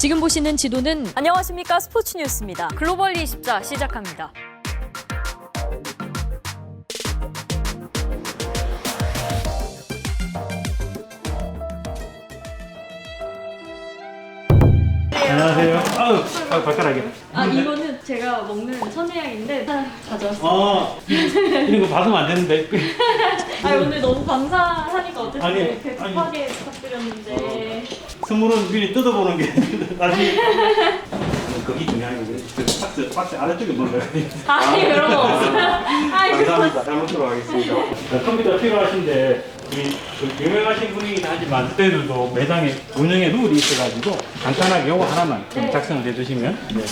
지금 보시는 지도는 안녕하십니까 스포츠 뉴스입니다. 글로벌 24 시작합니다. 안녕하세요. 아유, 아, 발가락이. 아 이거는 제가 먹는 천혜향인데 하나 가져왔어요. 어, 이런 거 받으면 안 되는데. 아 오늘 너무 감사하니까 어쨌든 아니, 이렇게 급하게 부탁드렸는데 선물은 미리 뜯어보는 게 나중에. 거기 중요한 게그 박스, 박스 아래쪽에 넣어야 돼. 아니 그런 거 없어요. 아이 그거 감사합니다. 잘 먹도록 하겠습니다. 네, 컴퓨터 필요하신데 우리 그 유명하신 분이긴 하지만 그때들도 매장에 운영에 룰이 있어가지고 간단하게 요거 하나만 좀 네. 작성을 해주시면 네.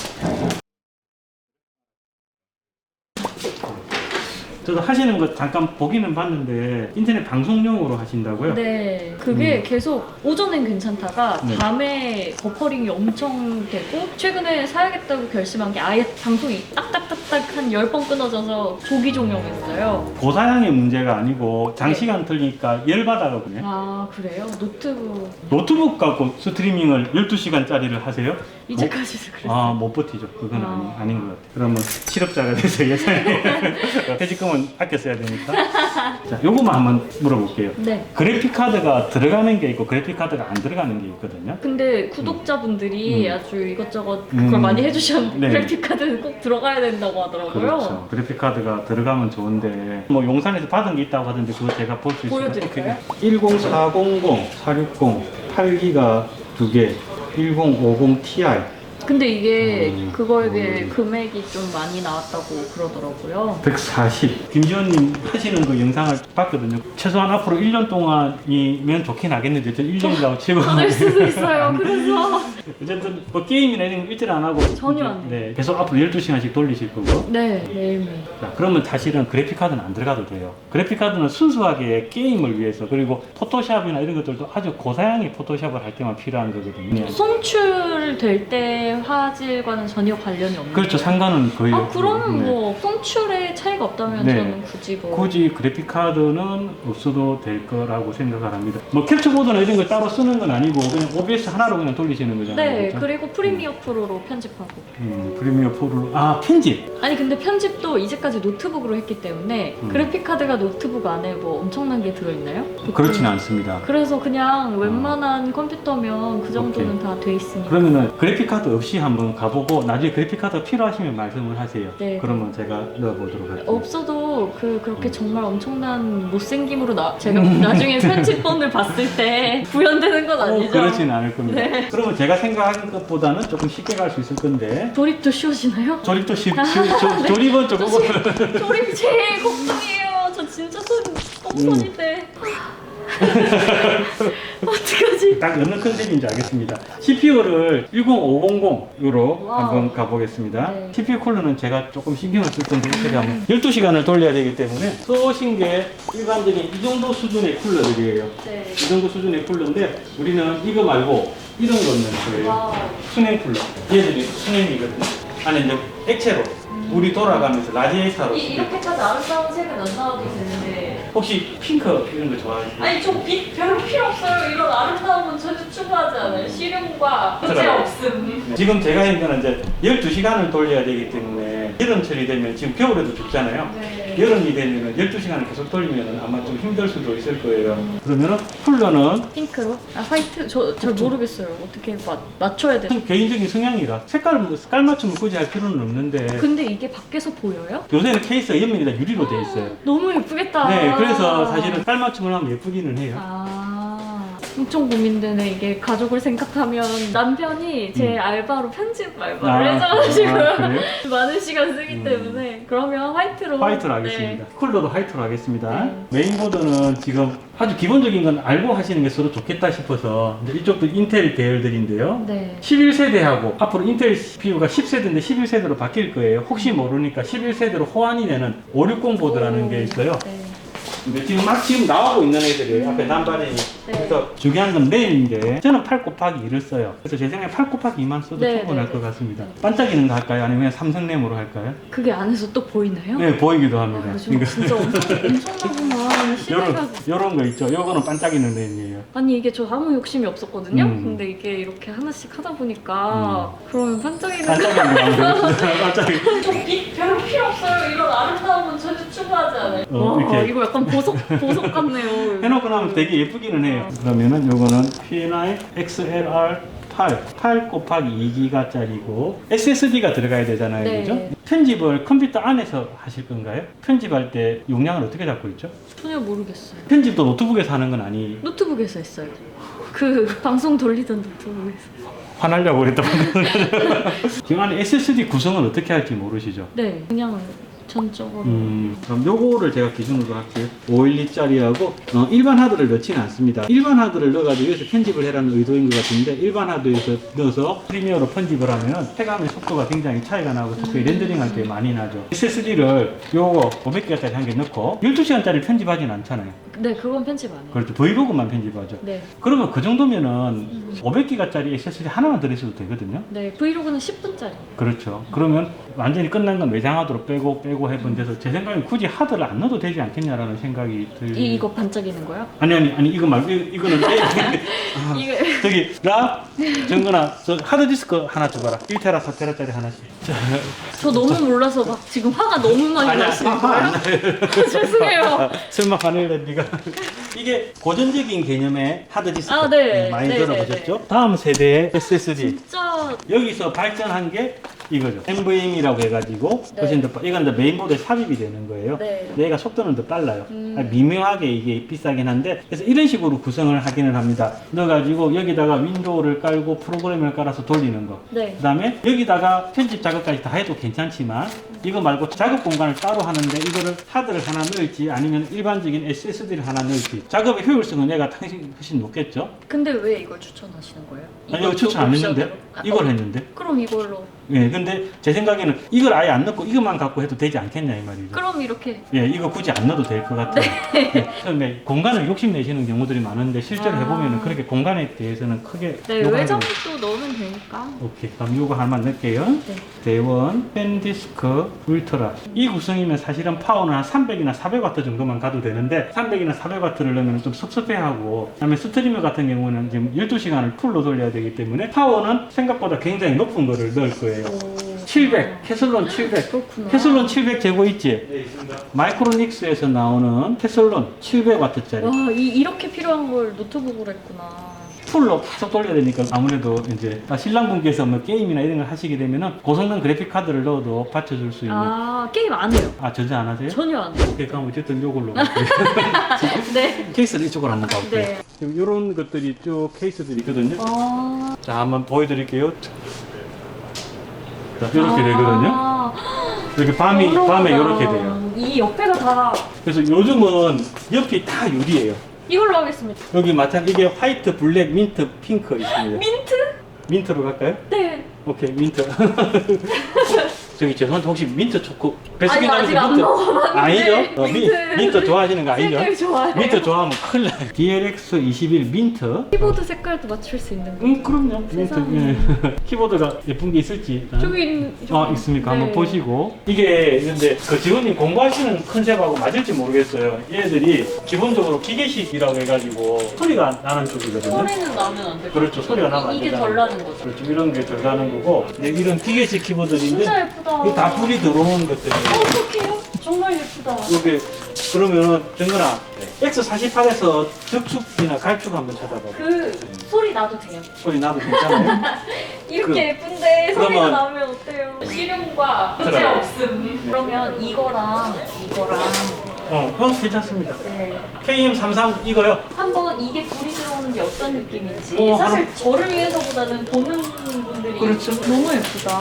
저도 하시는 거 잠깐 보기는 봤는데 인터넷 방송용으로 하신다고요? 네, 그게 계속 오전엔 괜찮다가 네. 밤에 버퍼링이 엄청 되고 최근에 사야겠다고 결심한 게 아예 방송이 딱딱딱딱 한 10번 끊어져서 조기 종영했어요. 고사양의 문제가 아니고 장시간 틀리니까 열받아가거든요. 아 그래요? 노트북 노트북 갖고 스트리밍을 12시간짜리를 하세요? 이제까지도 그랬어요. 아, 못 버티죠. 그건 아. 아니, 아닌 것 같아요. 그러면 실업자가 돼서 예산에 퇴직금은 아껴 써야 되니까. 자, 요거만 한번 물어볼게요. 네. 그래픽 카드가 들어가는 게 있고 그래픽 카드가 안 들어가는 게 있거든요. 근데 구독자분들이 음. 아주 이것저것 그걸 음. 많이 해주셨는데 네. 그래픽 카드는 꼭 들어가야 된다고 하더라고요. 그렇죠. 그래픽 카드가 들어가면 좋은데 뭐 용산에서 받은 게 있다고 하던데 그거 제가 볼 수 있을까요? 보여드릴까요? 10400, 460, 8기가 두 개, 1050 Ti. 근데 이게 음. 그거에 비해 음. 금액이 좀 많이 나왔다고 그러더라고요. 140. 김지원님 하시는 그 영상을 봤거든요. 최소한 앞으로 1년 동안이면 좋긴 하겠는데, 저 1년이라고 치고. 받을 수도 있어요. 그래서 어쨌든 뭐 게임이나 이런 거 일절 안 하고. 전혀 안 해요. 네. 계속 앞으로 12시간씩 돌리실 거고. 네 매일매일. 자, 그러면 사실은 그래픽카드는 안 들어가도 돼요. 그래픽카드는 순수하게 게임을 위해서 그리고 포토샵이나 이런 것들도 아주 고사양의 포토샵을 할 때만 필요한 거거든요. 송출될 때 화질과는 전혀 관련이 없는 그렇죠. 거예요? 상관은 거의 아 없고. 그러면 네. 뭐 송출에 차이가 없다면 네. 저는 굳이 뭐 굳이 그래픽 카드는 없어도 될 거라고 생각을 합니다. 뭐 캡처보드나 이런 걸 따로 쓰는 건 아니고 그냥 OBS 하나로 그냥 돌리시는 거잖아요. 네 그렇죠? 그리고 프리미어 프로로 편집하고 음, 프리미어 프로 아 편집 아니 근데 편집도 이제까지 노트북으로 했기 때문에 음. 그래픽 카드가 노트북 안에 뭐 엄청난 게 들어있나요? 그렇지는 않습니다. 그래서 그냥 웬만한 컴퓨터면 그 정도는 오케이. 다 돼 있으니까 그러면은 그래픽 카드 없이 한번 가보고 나중에 그래픽카드 필요하시면 말씀을 하세요. 네. 그러면 제가 넣어보도록 할게요. 없어도 그 그렇게 정말 엄청난 못생김으로 나 제가 나중에 편집본을 봤을 때 구현되는 건 아니죠? 어, 그렇지는 않을 겁니다. 네. 그러면 제가 생각하는 것보다는 조금 쉽게 갈 수 있을 건데 조립도 쉬워지나요? 조립도 쉽, 쉽 조, 조립은 조금 조립이 제일 걱정이에요. 저 진짜 손 똥손인데. 어떡하지? 딱 어느 컨셉인지 알겠습니다. CPU를 10500으로 와우. 한번 가보겠습니다. 네. CPU 쿨러는 제가 조금 신경을 쓸 건데 제가 한번 12시간을 돌려야 되기 때문에 써오신 게 일반적인 이 정도 수준의 쿨러들이에요. 네. 이 정도 수준의 쿨러인데 우리는 이거 말고 이런 거 넣는 거예요. 와우. 수냉 쿨러. 얘들이 수냉이거든요. 안에 이제 액체로 물이 돌아가면서 라디에이터로 이, 이렇게까지 아름다운 색은 안 나와도 되는데. 혹시 핑크 이런 거 좋아하세요? 아니 저 빛 별로 필요 없어요. 이런 아름다운 건 전혀 추구하지 않아요. 실용과 문제. 없음. 네. 지금 제가 있는 거는 이제 12시간을 돌려야 되기 때문에 여름철이 되면 지금 겨울에도 춥잖아요. 네. 여름이 되면 12시간을 계속 돌리면 아마 좀 힘들 수도 있을 거예요. 그러면은 쿨러는 핑크로? 아 화이트? 저 잘 모르겠어요. 어떻게 맞, 맞춰야 돼? 개인적인 성향이라 색깔 깔 맞춤을 굳이 할 필요는 없는데 근데 이게 밖에서 보여요? 요새는 케이스가 옆면이 다 유리로 돼 있어요. 너무 예쁘겠다. 네, 그래서 사실은 깔 맞춤을 하면 예쁘기는 해요. 아, 엄청 고민되네. 이게 가족을 생각하면 남편이 제 음. 알바로 편집 알바를 아, 해줘가지고 아, 그래요? 많은 시간 쓰기 음. 때문에 그러면 화이트로 화이트로 네. 하겠습니다. 쿨러도 화이트로 하겠습니다. 네. 메인보드는 지금 아주 기본적인 건 알고 하시는 게 서로 좋겠다 싶어서 이제 이쪽도 인텔 계열들인데요. 네. 11세대하고 앞으로 인텔 CPU가 10세대인데 11세대로 바뀔 거예요. 혹시 모르니까 11세대로 호환이 되는 560 보드라는 게 있어요. 네. 근데 지금 막 지금 나오고 있는 애들이에요. 앞에 남발이. 네. 그래서 중요한 건 램인데 저는 8 곱하기 2를 써요. 그래서 제 생각에 8 곱하기 2만 써도 네, 충분할 네, 것 네. 같습니다. 반짝이는 거 할까요? 아니면 그냥 삼성 램으로 할까요? 그게 안에서 또 보이나요? 네, 보이기도 합니다. 아, 저 이거. 진짜 엄청, 엄청나구나. 이런 요런 거 있죠. 요거는 반짝이는 램이에요. 아니 이게 저 아무 욕심이 없었거든요. 음. 근데 이게 이렇게 하나씩 하다 보니까 그러면 반짝이는 반짝이는 거 반짝이. 저빛 별로 필요 없어요. 이런 아름다움은 전혀 추구하지 않아요. 어, 와 이렇게. 이거 약간 보석 보석 같네요. 해놓고 나면 되게 예쁘기는 해요. 그러면은 요거는 P9 XLR 8, 8 곱하기 2기가짜리고 SSD가 들어가야 되잖아요. 네. 그죠? 편집을 컴퓨터 안에서 하실 건가요? 편집할 때 용량을 어떻게 잡고 있죠? 전혀 모르겠어요. 편집도 노트북에서 하는 건 아니 노트북에서 했어요. 그 방송 돌리던 노트북에서. 화나려고 그랬다. 지금 안에 SSD 구성은 어떻게 할지 모르시죠? 네, 그냥 전적으로. 음, 그럼 요거를 제가 기준으로 할게요. 512짜리하고 어, 일반 하드를 넣지는 않습니다. 일반 하드를 넣어가지고 여기서 편집을 해라는 의도인 것 같은데 일반 하드에서 넣어서 프리미어로 편집을 하면 체감의 속도가 굉장히 차이가 나고 특히 렌더링할 때 많이 나죠. SSD를 요거 500개짜리 한 개 넣고 12시간짜리 편집하진 않잖아요. 네, 그건 편집 안 해요. 그렇죠. 브이로그만 편집하죠. 네, 그러면 그 정도면은 500기가짜리 SSD 하나만 들으셔도 되거든요. 네 브이로그는 10분짜리. 그렇죠. 그러면 완전히 끝난 건 외장하드로 빼고 빼고 해본 데서 제 생각엔 굳이 하드를 안 넣어도 되지 않겠냐라는 생각이 들. 이 이거 반짝이는 거요? 아니 아니 아니 이거 말고 이- 이거는 아, 이게 저기 라 정근아 저 하드 디스크 하나 줘봐라 1테라 4테라짜리 하나씩. 자, 저 너무 몰라서 막 지금 화가 너무 많이 아니야? 나요. 죄송해요. 설마 화낼래 네가 이게 고전적인 개념의 하드 디스크 아, 네. 많이 네, 들어보셨죠? 다음 세대의 SSD 진짜 여기서 발전한 게 이거죠. NVMe라고 해가지고 네. 훨씬 더 빠- 이건 더 메인보드에 삽입이 되는 거예요. 네. 얘가 속도는 더 빨라요. 음. 아, 미묘하게 이게 비싸긴 한데 그래서 이런 식으로 구성을 하기는 합니다. 넣어가지고 여기다가 윈도우를 깔고 프로그램을 깔아서 돌리는 거. 네. 그 다음에 여기다가 편집 작업까지 다 해도 괜찮지만 이거 말고 작업 공간을 따로 하는데 이거를 하드를 하나 넣을지 아니면 일반적인 SSD를 하나 넣을지 작업의 효율성은 얘가 훨씬, 훨씬 높겠죠? 근데 왜 이걸 추천하시는 거예요? 아니 이거 추천 안 했는데 옵션으로? 아, 이걸 어, 했는데 그럼 이걸로. 예, 근데 제 생각에는 이걸 아예 안 넣고 이것만 갖고 해도 되지 않겠냐 이 말이죠. 그럼 이렇게 예, 이거 굳이 안 넣어도 될 것 같아요. 예, 처음에 공간을 욕심내시는 경우들이 많은데 실제로 아. 해보면 그렇게 공간에 대해서는 크게 네또 넣으면 되니까. 오케이, 그럼 요거 하나만 넣을게요. 네. 대원 펜디스크 울트라 이 구성이면 사실은 파워는 한 300이나 400W 정도만 가도 되는데 300이나 400W를 넣으면 좀 섭섭해하고 그다음에 스트리머 같은 경우는 지금 12시간을 풀로 돌려야 되기 때문에 파워는 생각보다 굉장히 높은 거를 넣을 거예요. 오. 700 캐슬론 700 그렇구나. 캐슬론 700 재고 있지? 네, 있습니다. 마이크로닉스에서 나오는 캐슬론 700W짜리 와 이, 이렇게 필요한 걸 노트북으로 했구나. 풀로 계속 돌려야 되니까 아무래도 이제 신랑분께서 뭐 게임이나 이런 걸 하시게 되면은 고성능 그래픽 카드를 넣어도 받쳐줄 수 있는 아 게임 안 해요. 아 전혀 안 하세요? 전혀 안 해요. 오케이 그럼 어쨌든 요걸로 갈게요. 네. 케이스를 이쪽으로 한번 가볼게요 네. 이런 것들이 쭉 케이스들이 있거든요 아. 자 한번 보여드릴게요 자 이렇게 되거든요 아, 이렇게 밤이 여러 밤에. 이렇게 돼요 이 옆에가 다 그래서 요즘은 옆이 다 유리예요 이걸로 하겠습니다. 여기 마찬 이게 화이트, 블랙, 민트, 핑크 있습니다. 민트? 민트로 갈까요? 네. 오케이 민트. 저기 죄송한데 혹시 민트 초코 아직 안 민트 먹어봤는데. 아니죠? 어, 미- 민트. 민트 좋아하시는 거 아니죠? 색깔. 민트 좋아하면 큰일 나요. DLX 21 민트. 키보드 색깔도 맞출 수 있는 거. 음 그럼요. 민트. 세상에. 예. 키보드가 예쁜 게 있을지. 일단. 저기. 어 저기. 있습니까? 네. 한번 보시고 이게 근데 그 직원님 공부하시는 컨셉하고 맞을지 모르겠어요. 얘들이 기본적으로 기계식이라고 해가지고 소리가 나는 쪽이거든요. 소리는 나면 안 돼. 그렇죠. 소리가 나면 안 이게 되잖아요. 덜 나는 거죠. 그렇죠. 이런 게 들어가는 거고 근데 이런 기계식 키보드인데 진짜 예쁘다. 이게 다 불이 들어오는 것들이 어떡해요? 정말 예쁘다. 이게 그러면은 정근아 X48에서 적축이나 갈축 한번 찾아봐 그 소리 나도 돼요. 소리 나도 괜찮아요? 이렇게 그- 예쁜데 소리가 그러면- 나면 어때요? 실용과 문제. 없음. 그러면 이거랑 이거랑 어, 어 괜찮습니다 네. KM33 이거요 한번 이게 불이 들어오는 게 어떤 느낌인지 어, 사실 저를 위해서보다는 보는 분들이 그렇죠. 너무 예쁘다.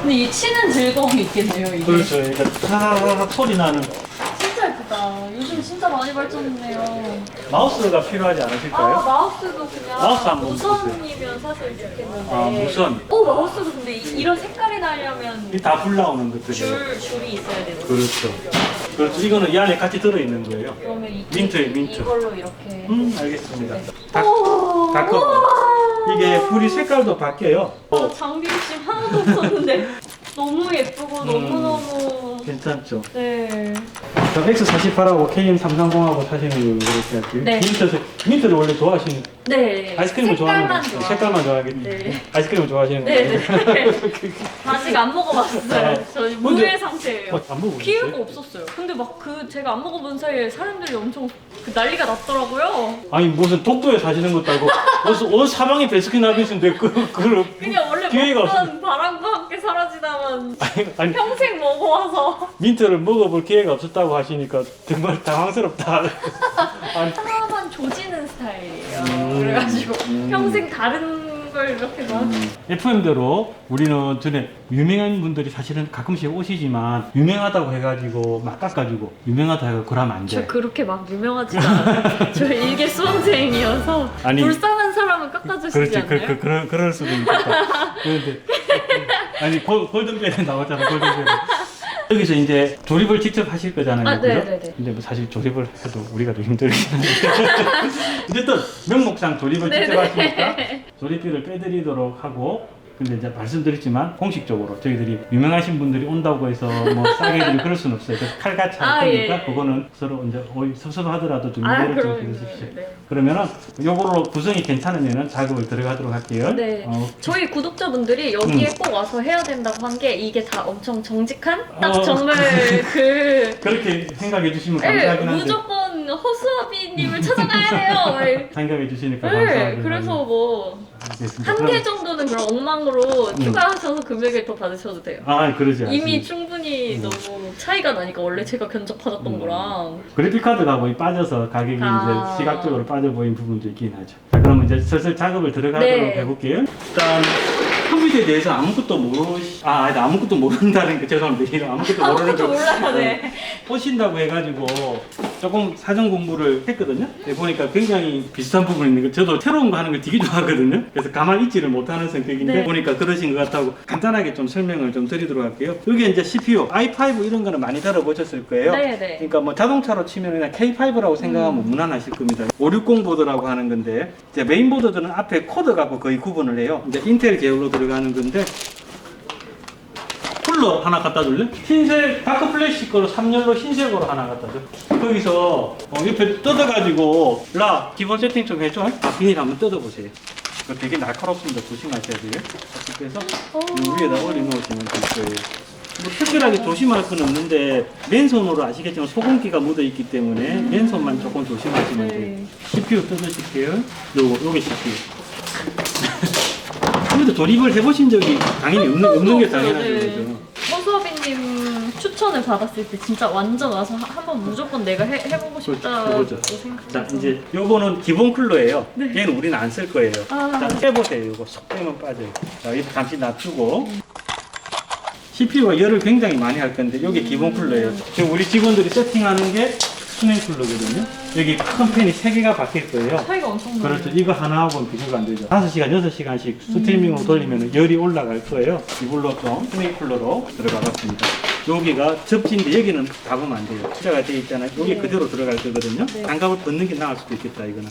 근데 이 치는 즐거움이 있겠네요 이게. 그렇죠 그러니까 타라락 소리 나는 진짜 예쁘다. 요즘 진짜 많이 발전했네요. 마우스가 필요하지 아 않으실까요? 마우스도 그냥 마우스 한번 무선이면 사실 좋겠는데. 아, 무선. 어 마우스도 근데 이, 런 색깔이 나려면 이다 불 나오는 것들이에요 줄 줄이 있어야 되는. 그렇죠 그렇죠 이거는 이 안에 같이 들어있는 거예요 그러면 이, 민트예요, 이- 민트. 이걸로 이렇게. 음 알겠습니다 네. 다, 꺼. 이게 불이 색깔도 바뀌어요 어, 장비 욕심 하나도 없었는데 너무 예쁘고 음. 너무너무 괜찮죠? 네. 저 X48하고 KM330하고 사시는 거 이렇게 할게요. 네. 민트에서 민트를 원래 좋아하시는 네. 아이스크림을 좋아하는 색깔만 거 좋아. 색깔만 좋아하겠네. 네. 아이스크림을 좋아하시는 네, 거예요. 네. 아직 안 먹어봤어요. 네. 저 근데- 무해 상태예요. 어, 안 먹어보셨어요? 기회가 없었어요. 근데 막 그 제가 안 먹어본 사이에 사람들이 엄청 그 난리가 났더라고요. 아니 무슨 독도에 사시는 것도 아니고 어디서 온 사방에 베스킨 라빈스인데 그 그걸 그냥 원래 기회가 먹던 바람과 함께 사라지다만 아니, 아니 평생 먹어와서 민트를 먹어볼 기회가 없었다고 하시니까 정말 당황스럽다. 아니, 하나만 조지는 스타일이에요. 음. 그래가지고 음. 평생 다른 걸 이렇게 막 FM대로 우리는 전에 유명한 분들이 사실은 가끔씩 오시지만 유명하다고 해가지고 막 깎아주고 유명하다 해서 그러면 안 저 돼. 그렇게 막 유명하지가 않아요. 저 일개 수험생이어서 아니, 불쌍한 사람은 깎아주시지 그렇지, 그, 않나요? 그, 그럴, 그럴 수도 있겠다. 그런데, 아니, 골, 골든벨에 나왔잖아, 골든벨에. 여기서 이제 조립을 직접 하실 거잖아요. 아, 그죠? 네, 네, 네. 근데 뭐 사실 조립을 해도 우리가 더 힘들긴 한데. 어쨌든 명목상 조립을 네, 직접 네. 하시니까 조립비를 빼드리도록 하고 근데 이제 말씀드렸지만 공식적으로 저희들이 유명하신 분들이 온다고 해서 뭐 싸게 드리고 그럴 수는 없어요. 그래서 칼같이 할 아, 거니까 예. 그거는 서로 이제 오이 섭섭하더라도 좀 아, 이해를 좀 그럼 해주십시오. 네. 그러면은 요걸로 구성이 괜찮으면은 작업을 들어가도록 할게요. 네. 어, 저희 구독자분들이 여기에 음. 꼭 와서 해야 된다고 한 게 이게 다 엄청 정직한 딱 어. 정말 그 그렇게 생각해 주시면 네, 감사하긴 한데 무조건 허수아비님을 찾아가야 돼요. 막 생각해 주시니까 네, 감사하긴 그래서. 뭐. 한 그럼- 개 정도는 그런 엉망으로 음. 추가하셔서 금액을 더 받으셔도 돼요. 아 그러지 이미 않습니다. 충분히 음. 너무 차이가 나니까 원래 제가 견적받았던 음. 거랑 그래픽 카드가 거의 빠져서 가격이 아. 이제 시각적으로 빠져 보이는 부분도 있긴 하죠. 자, 그러면 이제 슬슬 작업을 들어가도록 네. 해볼게요. 일단 컴퓨터에 대해서 아무것도 모르시 아 아니, 아무것도 모른다는 게 죄송합니다. 아무것도 모르는 아무것도 거 몰라요, 네. 오신다고 해가지고 조금 사전 공부를 했거든요. 네, 보니까 굉장히 비슷한 부분이 있는 거. 저도 새로운 거 하는 걸 되게 좋아하거든요. 그래서 가만히 있지를 못하는 성격인데 네. 보니까 그러신 것 같다고 간단하게 좀 설명을 좀 드리도록 할게요. 여기 이제 CPU, i5 이런 거는 많이 들어보셨을 거예요. 네, 네. 그러니까 뭐 자동차로 치면 그냥 K5라고 생각하면 음. 무난하실 겁니다. 560 보드라고 하는 건데 이제 메인 보드들은 앞에 코드 갖고 거의 구분을 해요. 이제 인텔 계열로 들어가는 건데 쿨러 하나 갖다 줄래? 흰색 다크 플래시 거로 3열로 흰색으로 하나 갖다 줘. 거기서 어, 옆에 뜯어가지고 라 기본 세팅 좀 해줘. 아 비닐 한번 뜯어보세요. 이거 되게 날카롭습니다. 조심하셔야 돼요. 이 위에다 올려놓으시면 될 거예요. 뭐 특별하게 조심할 건 없는데 맨손으로 아시겠지만 소금기가 묻어 있기 때문에 맨손만 조금 조심하시면 돼요. 네. CPU 뜯으실게요. 요거 요게 CPU. 근데 조립을 해보신 적이 당연히 없는, 없는 게 당연하죠. 네. 추천을 받았을 때 진짜 완전 와서 하- 한번 무조건 내가 해, 해보고 싶다고 그거죠. 생각해서 자 이제 요거는 기본 쿨러예요. 네. 얘는 우리는 안 쓸 거예요. 아. 자 빼보세요. 요거 쏙 빼면 빠져요. 자 이거 잠시 놔두고. CPU가 열을 굉장히 많이 할 건데 여기 기본 쿨러예요. 지금 우리 직원들이 세팅하는 게 수냉 쿨러거든요. 여기 큰 팬이 3개가 박힐 거예요. 차이가 엄청 나요. 그렇죠. 이거 하나하고는 비교가 안 되죠. 5시간, 6시간씩 스트리밍으로 돌리면 열이 올라갈 거예요. 이걸로 좀 스네이 쿨러로 들어가 봤습니다. 여기가 접지인데 여기는 닫으면 안 돼요. 숫자가 되어 있잖아요. 여기 네. 그대로 들어갈 거거든요. 네. 장갑을 벗는 게 나을 수도 있겠다, 이거는.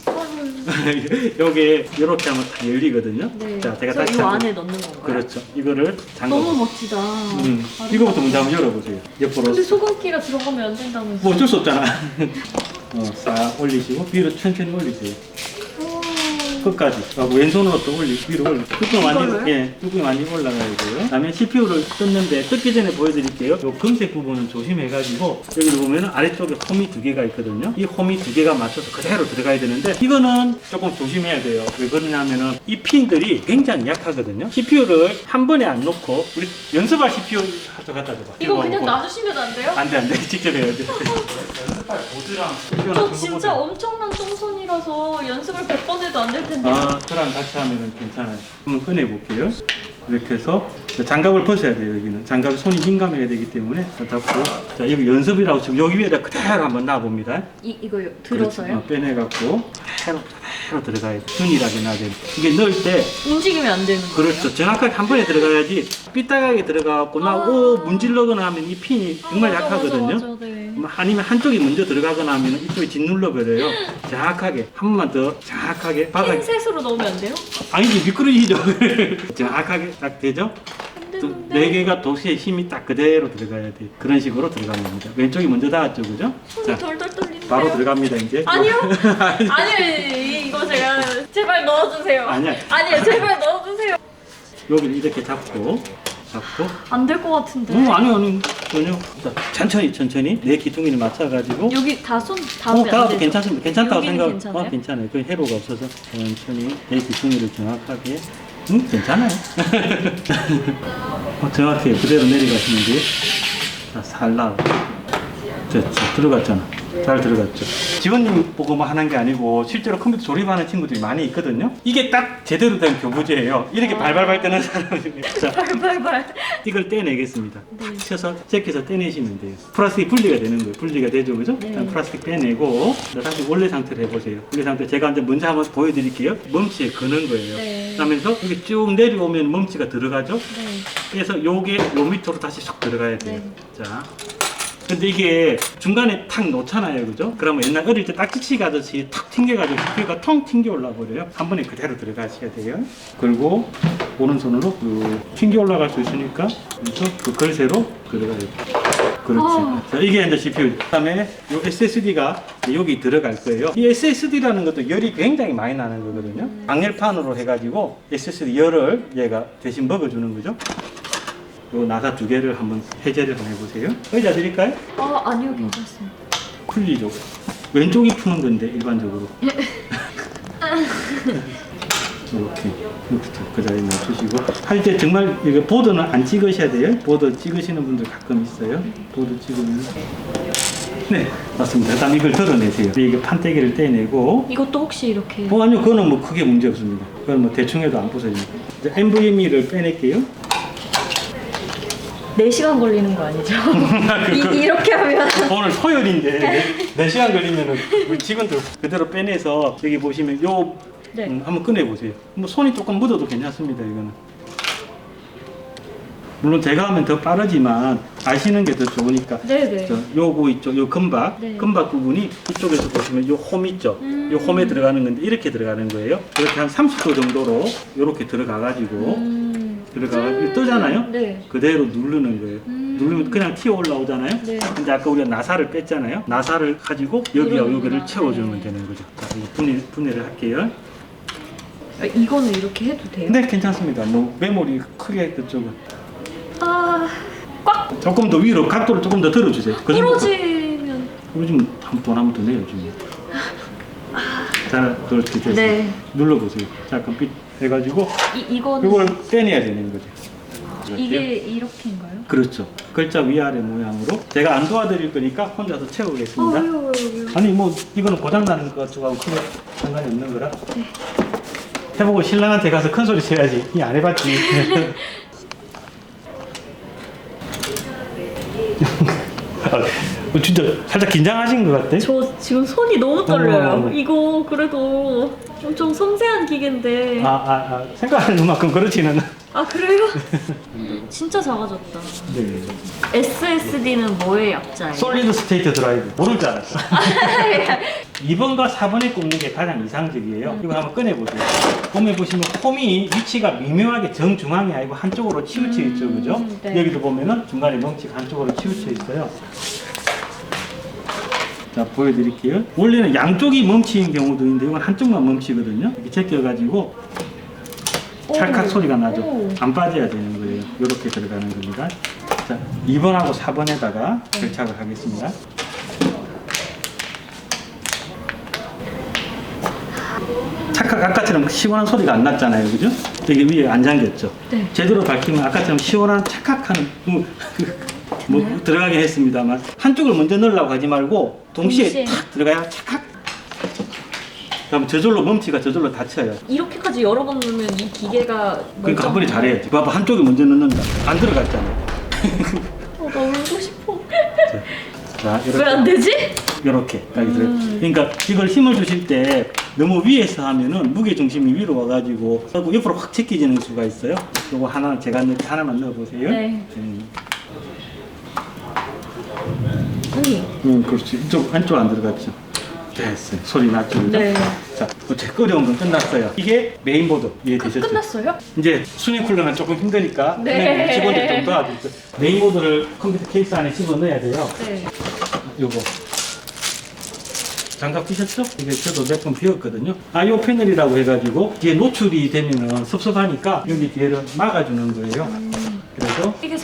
아유, 여기 이렇게 하면 다 열리거든요. 네. 자, 제가 저 다시 한번- 안에 넣는 건가요? 그렇죠. 이거를 장갑. 너무 멋지다. 음, 아, 이거부터 먼저 한번 열어보세요. 옆으로. 근데 소금기가 들어가면 안 된다면서. 뭐 어쩔 수 없잖아. 어, 싹 올리시고 위로 천천히 올리세요. 끝까지. 하고 왼손으로 또 올리, 위로 올리. 뚜껑 많이, 이걸로요? 예, 뚜껑이 많이 올라가야 돼요. 그 다음에 CPU를 뜯는데, 뜯기 전에 보여드릴게요. 요 금색 부분은 조심해가지고, 여기 보면은 아래쪽에 홈이 두 개가 있거든요. 이 홈이 두 개가 맞춰서 그대로 들어가야 되는데, 이거는 조금 조심해야 돼요. 왜 그러냐면은, 이 핀들이 굉장히 약하거든요. CPU를 한 번에 안 놓고, 우리 연습할 CPU 좀 갖다 줘봐. 이거 그냥 뭐- 놔주시면 안 돼요? 안 돼, 안 돼. 직접 해야 돼. 연습할 보드랑 저 진짜 엄청난 똥손이라서 연습을 100번 해도 안 될 텐데. 아, 저랑 같이 하면 괜찮아요. 한번 꺼내 볼게요. 이렇게 해서 장갑을 벗어야 돼요, 여기는. 장갑이 손이 민감해야 되기 때문에 자, 잡고. 자, 여기 연습이라고 지금 여기 위에다 그대로 한번 놔봅니다. 이? 그렇지. 들어서요? 어, 빼내갖고 그대로, 그대로 들어가야 돼. 균일하게 놔야 돼. 이게 넣을 때 움직이면 안 되는 거예요? 그렇죠. 정확하게 한 번에 들어가야지 삐딱하게 들어가갖고 나, 아. 오, 문질러거나 하면 이 핀이 정말 아, 맞아, 약하거든요. 맞아, 맞아, 네. 뭐 아니면 한쪽이 먼저 들어가거나 하면 이쪽이 짓눌러 버려요. 정확하게 한 번만 더 정확하게 박아. 핀셋으로 넣으면 안 돼요? 아니지 미끄러지죠. 정확하게 딱 되죠. 네 개가 동시에 힘이 딱 그대로 들어가야 돼. 그런 식으로 들어가는 겁니다. 왼쪽이 먼저 닿았죠, 그죠? 손이 자, 덜덜 떨리는데요. 바로 들어갑니다, 이제. 아니요. 아니 이거 제가 제발 넣어주세요. 아니야. 아니요 제발 넣어주세요. 여기를 이렇게 잡고, 잡고. 안 될 것 같은데. 어, 아니요, 아니, 전혀. 자, 천천히, 천천히. 내 기둥이를 맞춰가지고. 여기 다손 어, 닿으면 안 닿아도 되죠? 괜찮습니다. 괜찮다고 여기는 생각. 괜찮아요? 어, 괜찮아요. 그 해로가 없어서 천천히 내 기둥이를 정확하게. 음, 괜찮아요. 어, 정확히 그대로 내려가시면 돼요. 자, 살라. 됐죠. 들어갔잖아. 잘 들어갔죠. 직원님 보고만 하는 게 아니고 실제로 컴퓨터 조립하는 친구들이 많이 있거든요. 이게 딱 제대로 된 교부제예요. 이렇게 아. 발발발 뜨는. 자, 발발발. 이걸 떼내겠습니다. 네. 탁 쳐서 제껴서 떼내시면 돼요. 플라스틱 분리가 되는 거예요. 분리가 되죠, 그죠? 네. 일단 플라스틱 빼내고 다시 원래 상태로 해보세요. 원래 상태 제가 이제 먼저 한번 보여드릴게요. 멈치에 거는 거예요. 네. 그러면서 여기 쭉 내려오면 멈치가 들어가죠. 네. 그래서 요게 요 밑으로 다시 쏙 들어가야 돼요. 네. 자. 근데 이게 중간에 탁 놓잖아요, 그죠? 그러면 옛날 어릴 때 딱지치 가듯이 탁 튕겨가지고 기가 통 튕겨 올라 버려요. 한 번에 그대로 들어가셔야 돼요. 그리고 오른손으로 그 튕겨 올라갈 수 있으니까 그래서 그 걸쇠로 들어가야 돼요. 그렇지. 아. 자, 이게 이제 CPU. 그 다음에 요 SSD가 여기 들어갈 거예요. 이 SSD라는 것도 열이 굉장히 많이 나는 거거든요. 방열판으로 해가지고 SSD 열을 얘가 대신 먹어주는 거죠. 요 나사 두 개를 한번 해제를 한번 해보세요. 의자 드릴까요? 아 아니요 괜찮습니다. 풀리죠. 왼쪽이 푸는 건데 일반적으로. 이렇게 이렇게 그 자리에 놔두시고 할 때 정말 이거 보드는 안 찍으셔야 돼요. 보드 찍으시는 분들 가끔 있어요. 보드 찍으면 네 맞습니다. 일단 이걸 드러내세요. 이게 판때기를 떼내고 이것도 혹시 이렇게 어 아니요 그거는 뭐 크게 문제 없습니다. 그건 뭐 대충 해도 안 부서집니다. 이제 NVMe를 빼낼게요. 4시간 걸리는 거 아니죠? 이, 이렇게 하면 오늘 토요일인데 4시간 걸리면은 우리 직원들 그대로 빼내서 여기 보시면 요 네. 음, 한번 꺼내 보세요. 뭐 손이 조금 묻어도 괜찮습니다. 이거는. 물론 제가 하면 더 빠르지만 아시는 게 더 좋으니까. 네네. 저 요거 있죠. 요 금박. 네. 금박 부분이 이쪽에서 보시면 요 홈 있죠. 음. 요 홈에 들어가는 건데 이렇게 들어가는 거예요. 이렇게 한 30도 정도로 이렇게 들어가 가지고 음. 들어가 가지고 뜨잖아요. 네. 그대로 누르는 거예요. 음. 누르면 그냥 튀어 올라오잖아요. 네. 근데 아까 우리가 나사를 뺐잖아요. 나사를 가지고 여기와. 여기를 채워주면 네. 되는 거죠. 자, 분해, 분해를 할게요. 아, 이거는 이렇게 해도 돼요? 네, 괜찮습니다. 뭐 메모리 크게 그쪽은 아, 꽉 조금 더 위로 각도를 조금 더 들어주세요. 그 정도. 부러지면 한번 한번 더 내려주면. 자, 그렇게 됐어요. 네. 눌러보세요. 잠깐 빗 해가지고 이 이거는 이걸 빼내야 되는 거죠. 이게 이렇게인가요? 그렇죠. 글자 위아래 모양으로 제가 안 도와드릴 거니까 혼자서 어, 채우겠습니다. 왜요, 왜요? 아니 뭐 이거는 고장 나는 것하고 크게 상관이 없는 거라. 네. 해보고 신랑한테 가서 큰 소리 쳐야지. 이 안 해봤지. 아, 진짜 살짝 긴장하신 것 같아. 저 지금 손이 너무 떨려요. 어머. 이거 그래도 엄청 섬세한 기계인데. 아, 아, 아 생각하는 만큼 그렇지는. 아 그래요? 진짜 작아졌다. 네. SSD는 뭐의 약자예요? 솔리드 스테이트 드라이브 모를 줄 알았어. 2번과 4번에 꼽는 게 가장 이상적이에요. 이거 한번 꺼내보세요. 홈에 보시면 홈이 위치가 미묘하게 정중앙이 아니고 한쪽으로 치우쳐 있죠, 그죠? 음, 네. 여기도 보면은 중간에 멍치가 한쪽으로 치우쳐 있어요. 자, 보여드릴게요. 원래는 양쪽이 멈치인 경우도 있는데 이건 한쪽만 멈치거든요. 이렇게 제껴가지고 찰칵 오. 소리가 나죠. 오. 안 빠져야 되는 거예요. 이렇게 들어가는 겁니다. 자, 2번하고 4번에다가 네. 결착을 하겠습니다. 착각 아까처럼 시원한 소리가 안 났잖아요, 그죠? 여기 위에 안 잠겼죠. 네. 제대로 밝히면 아까처럼 시원한 착각하는 뭐, 뭐 됐나요? 들어가긴 했습니다만 한쪽을 먼저 넣으려고 하지 말고 동시에, 동시에. 탁 들어가야 착각. 그럼 저절로 멈치가 저절로 닫혀요. 이렇게까지 여러 번 누르면 이 기계가 그러니까 한 번에 잘해야지. 봐봐 한쪽이 먼저 넣는다. 안 들어갔잖아. 어, 나 울고 싶어. 자 이렇게. 왜 안 되지? 이렇게 딱이. 음. 그러니까 이걸 힘을 주실 때 너무 위에서 하면은 무게 중심이 위로 와가지고 하고 옆으로 확 제껴지는 수가 있어요. 요거 하나 제가 하나만 넣어보세요. 네. 음, 소리. 음, 그렇지. 이쪽 안쪽 안 들어갔죠. 네. 됐어요. 소리 났죠. 그죠? 네. 자, 제 끓여온 건 끝났어요. 이게 메인보드. 예, 아, 이해되셨죠? 끝났어요? 이제 수냉 쿨러는 조금 힘드니까 네. 그냥 직원들 좀 도와드릴게요. 메인보드를 컴퓨터 케이스 안에 집어넣어야 돼요. 네. 요거. 장갑 끼셨죠? 이게 저도 몇 번 비웠거든요. 아이오 패널이라고 해가지고 뒤에 노출이 되면은 섭섭하니까 여기 뒤에를 막아주는 거예요. 음. 그래서 이게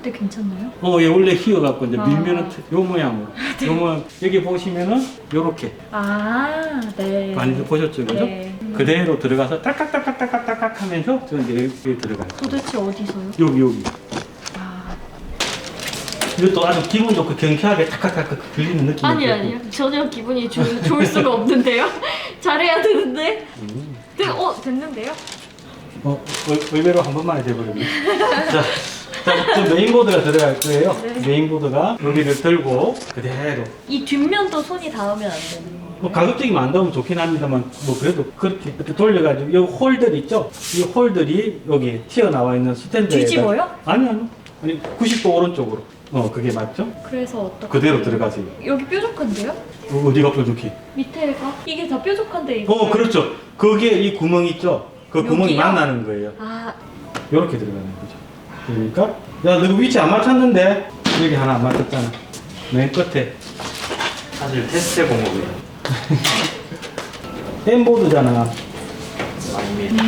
때 괜찮나요? 어, 예, 원래 휘어갖고 이제 아. 밀면은 요 모양으로. 아, 네. 요 모양. 여기 보시면은 요렇게. 아, 네. 많이 보셨죠, 그죠? 네. 음. 그대로 들어가서 딱딱딱딱딱딱 하면서 저 이제 여기 들어가요. 도대체 어디서요? 여기, 여기. 아. 이것도 아주 기분 좋고 경쾌하게 탁탁탁 들리는 느낌이 아니, 아니요. 전혀 기분이 좋 좋을 수가 없는데요? 잘해야 되는데. 음. 네, 어, 됐는데요? 어, 의- 의외로 한 번만에 돼버렸네. 자. 자, 저 메인보드가 들어갈 거예요. 네. 메인보드가 여기를 들고 그대로. 이 뒷면도 손이 닿으면 안 되는 거예요. 뭐 가급적이면 안 닿으면 좋긴 합니다만 뭐 그래도 그렇게 이렇게 돌려가지고 이 홀들 있죠? 이 홀들이 여기 튀어나와 있는 스탠드에 뒤집어요? 아니 아니 아니 90도 오른쪽으로 어 그게 맞죠? 그래서 어떻게? 그대로 들어가세요 여기 뾰족한데요? 어, 어디가 뾰족해? 밑에가 이게 다 뾰족한데 이거. 어 그렇죠 거기에 이 구멍 있죠? 그 구멍이 여기요? 만나는 거예요 아, 이렇게 들어가는 거죠. 그러니까 야너 위치 안 맞췄는데 여기 하나 안 맞췄잖아. 맨 끝에 사실 테스트 공업이에요. 엠보드잖아. 아닙니다.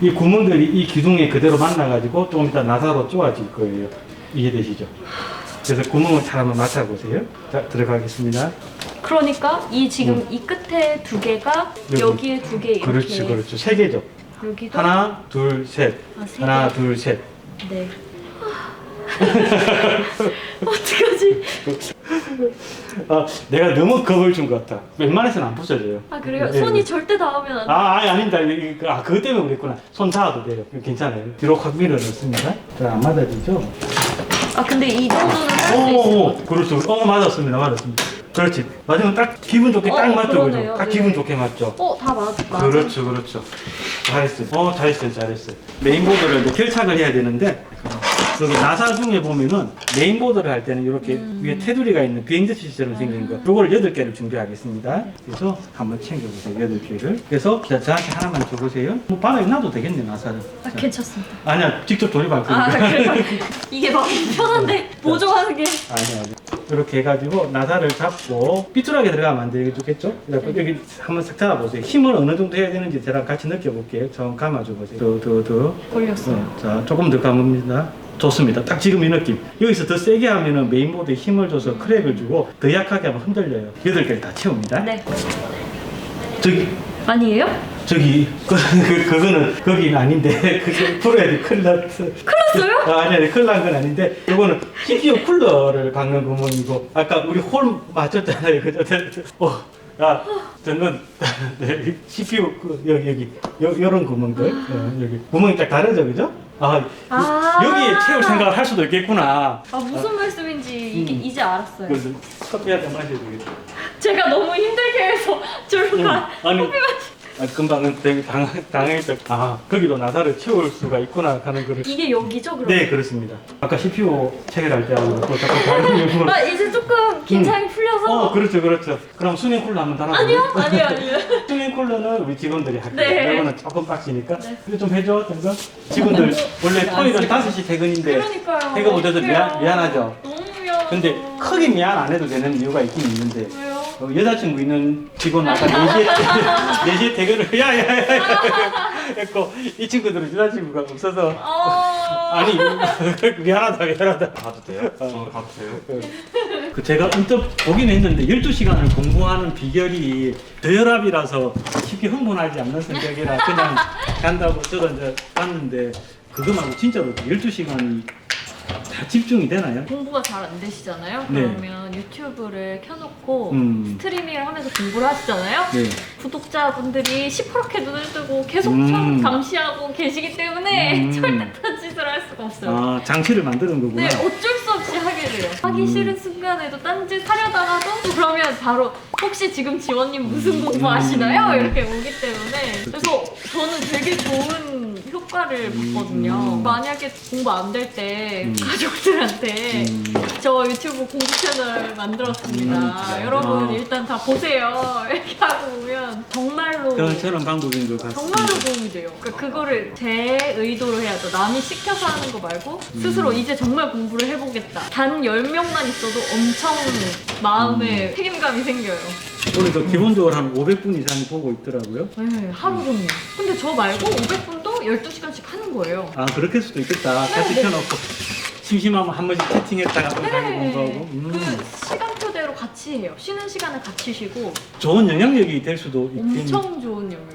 이 구멍들이 이 기둥에 그대로 만나가지고 조금 이따 나사로 쪼아질 거예요. 이해되시죠? 그래서 구멍을 잘 한번 맞춰보세요. 자 들어가겠습니다. 그러니까 이 지금 이 끝에 두 개가 여기. 여기에 두 개 이렇게. 그렇지 그렇죠. 세 개죠. 여기도 하나 둘 셋. 아, 세 하나 개. 둘 셋. 네. 어떡하지? 아 내가 너무 겁을 준 것 같아. 웬만해서는 안 부서져요. 아 그래요? 네, 손이 네. 절대 닿으면 안 돼. 아, 아니, 아닙니다. 이- 이- 아, 그것 때문에 그랬구나. 손 닿아도 돼요. 괜찮아요. 뒤로 확 밀어 넣습니다. 자, 안 맞아지죠? 아 근데 이 정도는 할수 오, 있을 것 오. 그렇죠. 어, 맞았습니다. 맞았습니다. 그렇지. 맞으면 딱 기분 좋게 어, 딱 맞죠? 그러네요. 딱 네. 기분 좋게 맞죠? 어, 다 맞, 맞아. 그렇죠, 그렇죠. 잘했어요. 어, 잘했어요, 잘했어요. 메인보드를 이제 결착을 해야 되는데, 여기 나사 중에 보면은 메인보드를 할 때는 이렇게 음. 위에 테두리가 있는 비행접시처럼 생긴 거, 요걸 8개를 준비하겠습니다. 그래서 한번 챙겨보세요, 8개를. 그래서 자, 저한테 하나만 줘보세요. 뭐 바닥에 놔도 되겠네, 나사를. 아, 자. 괜찮습니다. 아니야, 직접 조립할 아, 거니까. 그래요? 이게 마음 편한데 보조하는 게. 아니 아니 이렇게 해가지고 나사를 잡고 삐뚤하게 들어가면 안 되겠죠? 여기 한번 싹 잡아보세요. 힘을 어느 정도 해야 되는지 저랑 같이 느껴볼게요. 좀 감아줘 보세요. 더 더 더 걸렸어요. 어, 자 조금 더 감읍니다. 좋습니다. 딱 지금 이 느낌. 여기서 더 세게 하면은 메인보드에 힘을 줘서 크랙을 주고 더 약하게 하면 흔들려요. 여덟 개를 다 채웁니다. 네. 저기. 아니에요? 저기 그, 그, 그거는 거기는 아닌데 그게 풀어야 돼 큰일 났어 클났어요? 아, 아니, 아니, 큰일 난 건 아닌데, 요거는 CPU 쿨러를 박는 구멍이고, 아까 우리 홀 맞췄잖아요. 그죠? 어, 야, 저는, 네, CPU, 그, 여기, 여기, 요, 요런 구멍들. 어, 여기. 구멍이 딱 다르죠, 그죠? 아, 아. 여기에 채울 생각을 할 수도 있겠구나. 아 무슨 말씀인지 이게 음. 이제 알았어요. 그래서 커피 한 잔 마셔야 되겠다. 제가 너무 힘들게 해서 저로 응. 가. 아니, 커피 마시. 아, 금방은 되게 당, 당했다. 아, 거기도 나사를 채울 수가 있구나 하는 거를. 이게 여기죠 그럼? 네, 그렇습니다. 아까 CPU 체결할 때하고 또 자꾸 다른 부분. 아 이제 조금 긴장이 풀려서. 어, 그렇죠, 그렇죠. 그럼 수냉 쿨러 한번 달아볼까요? 아니요, 아니요, 아니요. 수냉 쿨러는 우리 직원들이 할게요. 네. 이거는 조금 빡시니까. 네. 이거 좀 해줘, 된거 직원들 원래 토요일은 5시 퇴근인데 그러니까요. 해가 못해서 미안. 미안하죠. 너무 미안. 근데 크게 미안 안 해도 되는 이유가 있긴 있는데 왜요? 어, 여자친구 있는 직원 아까 4시에, 4시에 퇴근을 야야야 했고 이 친구들은 여자친구가 없어서 어. 아니 미안하다 미안하다 가도 돼요? 저는 가도 돼요? 그 제가 언뜻 보긴 했는데 12시간을 공부하는 비결이 저혈압이라서 쉽게 흥분하지 않는 성격이라 그냥 간다고 저도 이제 봤는데 그거 말고 진짜로 12시간이 다 집중이 되나요? 공부가 잘 안 되시잖아요. 네. 그러면 유튜브를 켜놓고 음. 스트리밍을 하면서 공부를 하시잖아요. 네. 구독자분들이 시퍼렇게 눈을 뜨고 계속 음. 참 감시하고 계시기 때문에 음. 절대 딴 짓을 할 수가 없어요. 아, 장치를 만드는 거구나. 네, 어쩔 수 없이 하게 돼요. 하기 음. 싫은 순간에도 딴짓 하려다가도 그러면 바로 혹시 지금 지원님 무슨 공부 하시나요? 음. 이렇게 오기 때문에 그래서 저는 되게 좋은 효, 효과를 봤거든요. 음. 만약에 공부 안 될 때 음. 가족들한테 음. 저 유튜브 공부 채널 만들었습니다. 음, 네. 여러분 어. 일단 다 보세요. 이렇게 하고 보면 정말로 그런 방법인 것 같습니다. 정말로 도움이 돼요. 그러니까 그거를 제 의도로 해야죠. 남이 시켜서 하는 거 말고 스스로 음. 이제 정말 공부를 해보겠다. 단 10명만 있어도 엄청 마음에 음. 책임감이 생겨요. 오늘도 기본적으로 한 500분 이상이 보고 있더라고요. 네, 하루 종일. 근데 저 말고 500분도 12시간씩 하는 거예요. 아 그렇게 할 수도 있겠다. 같이 네. 켜놓고 심심하면 한 번씩 채팅했다가 또 네. 공부하고 음. 그 시간표대로 같이 해요. 쉬는 시간에 같이 쉬고 좋은 영향력이 될 수도 있겠네. 엄청 좋은 영역.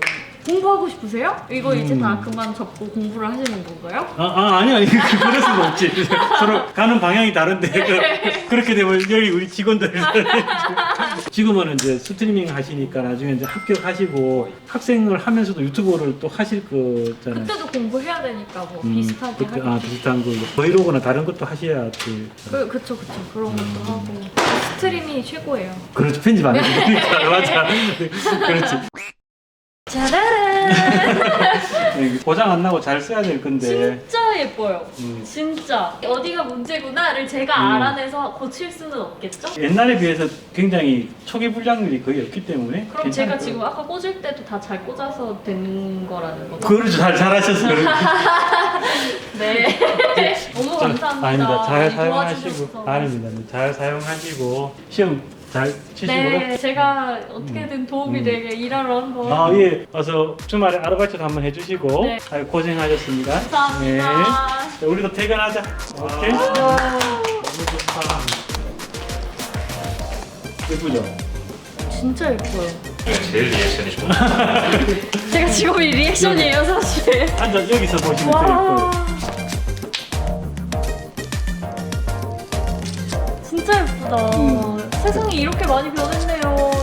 공부하고 싶으세요? 이거 이제 음. 다 그만 접고 공부를 하시는 건가요? 아, 아 아니 아니 그럴 수는 없지. 서로 가는 방향이 다른데 그, 그렇게 되면 여기 우리 직원들 지금은 이제 스트리밍 하시니까 나중에 이제 합격하시고 학생을 하면서도 유튜버를 또 하실 거잖아요. 그때도 공부해야 되니까 뭐 음, 비슷하게 그때, 하고 아 비슷한 걸로 브이로그나 다른 것도 하셔야 돼. 그, 그쵸 그쵸 그런 것도 음. 하고 스트림이 최고예요 그렇지 편집 안 해주니까 맞아. 그렇지. 짜라란 네, 고장 안 나고 잘 써야 될 건데. 진짜 예뻐요 음. 진짜 어디가 문제구나를 제가 음. 알아내서 고칠 수는 없겠죠? 옛날에 비해서 굉장히 초기 불량률이 거의 없기 때문에. 그럼 제가 거예요. 지금 아까 꽂을 때도 다 잘 꽂아서 된 거라는 거죠? 그렇죠 잘 잘하셨어요. 네 너무 저- 감사합니다 아닙니다. 잘 사용하시고 도와주셔서. 아닙니다. 네, 잘 사용하시고 시험 잘 치시고요. 네 제가 어떻게든 도움이 음. 되게 일하러 한번 아, 예. 어서 주말에 아르바이트도 한번 해주시고 네. 아유, 고생하셨습니다. 감사합니다 자, 우리도 퇴근하자. 오케이. 아. 너무 좋다. 예쁘죠? 진짜 예뻐요 제일 리액션이 좋아. 제가 지금 이 리액션이에요 사실 앉아 여기서 보시면 더 예뻐요. 와 진짜 예쁘다 음. 세상이 이렇게 많이 변했네요